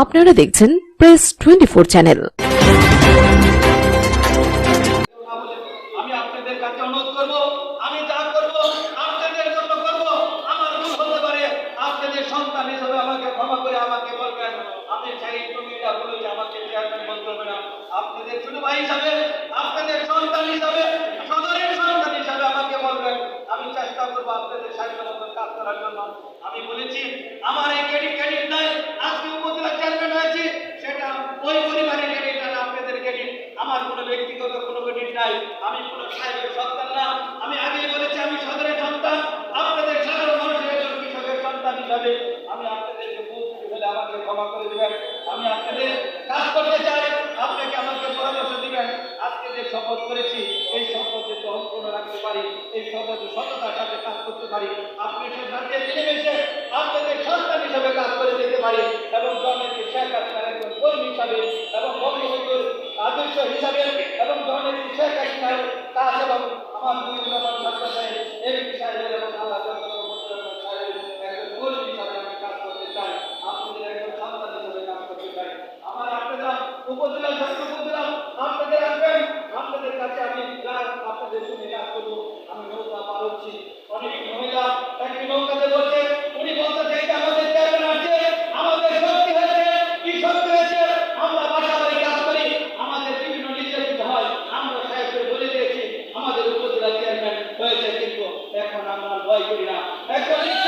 আপনারা দেখছেন press twenty four channel আমি আপনাদের হিসেবে আপনাদের সন্তান হিসাবে সন্তান হিসাবে আমাকে বলবেন। আমি চেষ্টা করব আপনাদের সাহায্য কাজ করার জন্য। আমি বলেছি আমার এই ক্রেডিট ক্রেডিট নাই আজকে উপজেলা চেয়ারম্যান হয়েছি সেটা ওই পরিবারের ক্রেডিট না আপনাদের ক্রেডিট আমার কোনো ব্যক্তিগত কোনো ক্রেডিট নাই আমি কোনো সাহেবের সন্তান না আমি আগেই বলেছি আমি সদরের সন্তান আপনাদের সাধারণ মানুষের একজন কৃষকের সন্তান হিসাবে আমি আপনাদেরকে ভুল ত্রুটি হলে আমাকে ক্ষমা করে দেবেন আমি আপনাদের কাজ করতে চাই আপনাকে আমাকে পরামর্শ দিবেন আজকে যে শপথ করেছি এই শপথ যে অঙ্কন রাখতে পারি এই সমাজে সততার সাথে কাজ করতে পারি। আপনি সন্তানকে মিলেমিশে আপনাদের সন্তান হিসাবে কাজ করে যেতে পারি এবং জননেত্রী শেখ আপনার একজন কর্মী হিসাবে এবং বঙ্গবন্ধুর আদর্শ হিসাবে এবং জননেত্রী শেখ হাসিনার কাজ এবং আমার মুজিবুর রহমান সরকার সাহেব এমপি সাহেবের এবং আল্লাহ সাহেবের একজন কর্মী হিসাবে আমি কাজ করতে চাই আপনাদের একজন সন্তান হিসাবে কাজ করতে চাই আমার আপনারা উপজেলা ছাত্র উপজেলা আপনাদের আসবেন আপনাদের কাছে আমি যা আপনাদের শুনে কাজ করব আমি নৌকা পার হচ্ছি অনেক মহিলা একটি নৌকাতে বসে উনি বলতে চাই যে আমাদের চেয়ারম্যান আছে আমাদের শক্তি হয়েছে কি শক্তি হয়েছে আমরা বাসা বাড়ি কাজ করি আমাদের বিভিন্ন নির্যাতিত হয় আমরা সাহেবকে বলে দিয়েছি আমাদের উপজেলা চেয়ারম্যান হয়েছে কিন্তু এখন আমরা ভয় করি না। একজন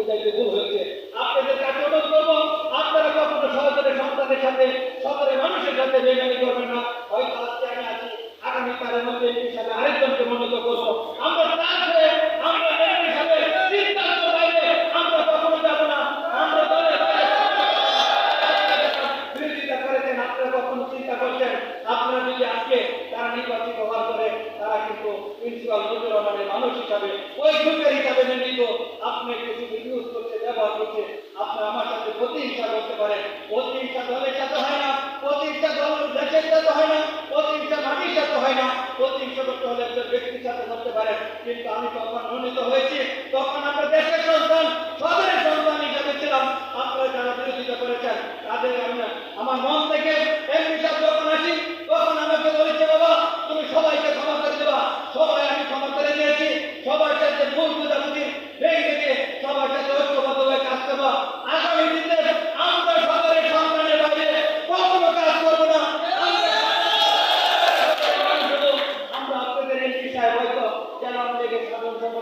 বুঝাইতে ভুল হয়েছে আপনাদের কাছে অনুরোধ করব আপনারা কখনো সহজরে সন্তানের সাথে সদরের মানুষের সাথে বেমানি করবেন না হয়তো আজকে আমি আছি আগামীকালের মধ্যে হিসাবে আরেকজনকে মনোনীত করব আমরা চিন্তা করছেন আপনারা যদি আজকে তারা নির্বাচিত হওয়ার পরে তারা কিন্তু প্রিন্সিপাল রহমানের মানুষ হিসাবে ওই গ্রুপের হিসাবে আপনি আমার সাথে প্রতিহিংসা করতে পারেন। প্রতিহিংসা দলের সাথে হয় না। প্রতিহিংসা দল দেশের সাথে হয় না। প্রতিহিংসা মাটির সাথে হয় না। প্রতিহিংসা করতে হলে একজন ব্যক্তির সাথে করতে কিন্তু আমি তখন মনোনীত হয়েছি, তখন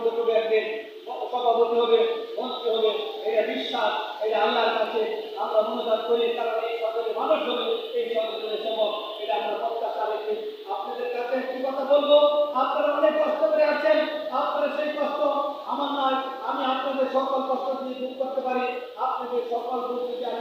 হবে একদিন সভাপতি হবে মন্ত্রী হবে। এটা বিশ্বাস, এটা আল্লাহর কাছে আমরা মনোজাত করি, কারণ এই সদরের মানুষ হবে এই সদরের সেবক এটা আমরা প্রত্যাশা রেখে আপনাদের কাছে একটি কথা বলব। আপনারা অনেক কষ্ট করে আছেন, আপনারা সেই কষ্ট আমার নয়, আমি আপনাদের সকল কষ্ট যদি দূর করতে পারি। আপনাদের সকল দূর যদি আমি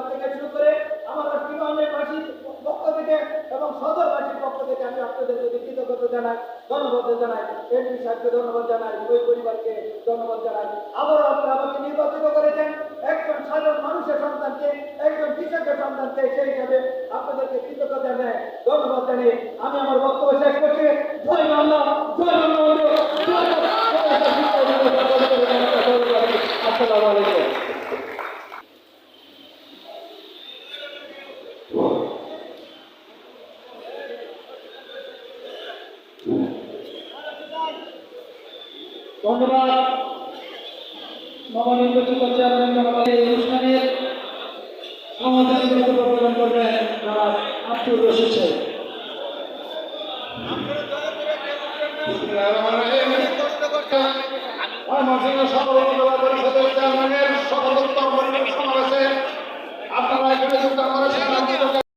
পরিবার থেকে শুরু করে আমার বিমানের বাসীর পক্ষ থেকে এবং সদরবাসীর পক্ষ থেকে আমি আপনাদের যদি কৃতজ্ঞতা জানাই, ধন্যবাদ জানাই এমপি সাহেবকে ধন্যবাদ জানাই ওই পরিবারকে ধন্যবাদ জানাই। আবার আপনারা আমাকে নির্বাচিত করেছেন। একজন সাধারণ মানুষের সন্তানকে, একজন কৃষকের সন্তানকে সেই হিসাবে আপনাদেরকে কৃতজ্ঞতা জানাই, ধন্যবাদ জানিয়ে আমি আমার বক্তব্য শেষ করছি। জয় বাংলা, জয় জয় আসসালামু আলাইকুম। ধন্যবাদ নবনির্বাচিত চেয়ারম্যান জনাব এই অনুষ্ঠানের সমাধান বক্তব্য প্রদান করবেন জনাব আব্দুর রশিদ সাহেব সকল উপজেলা পরিষদের চেয়ারম্যানের সকল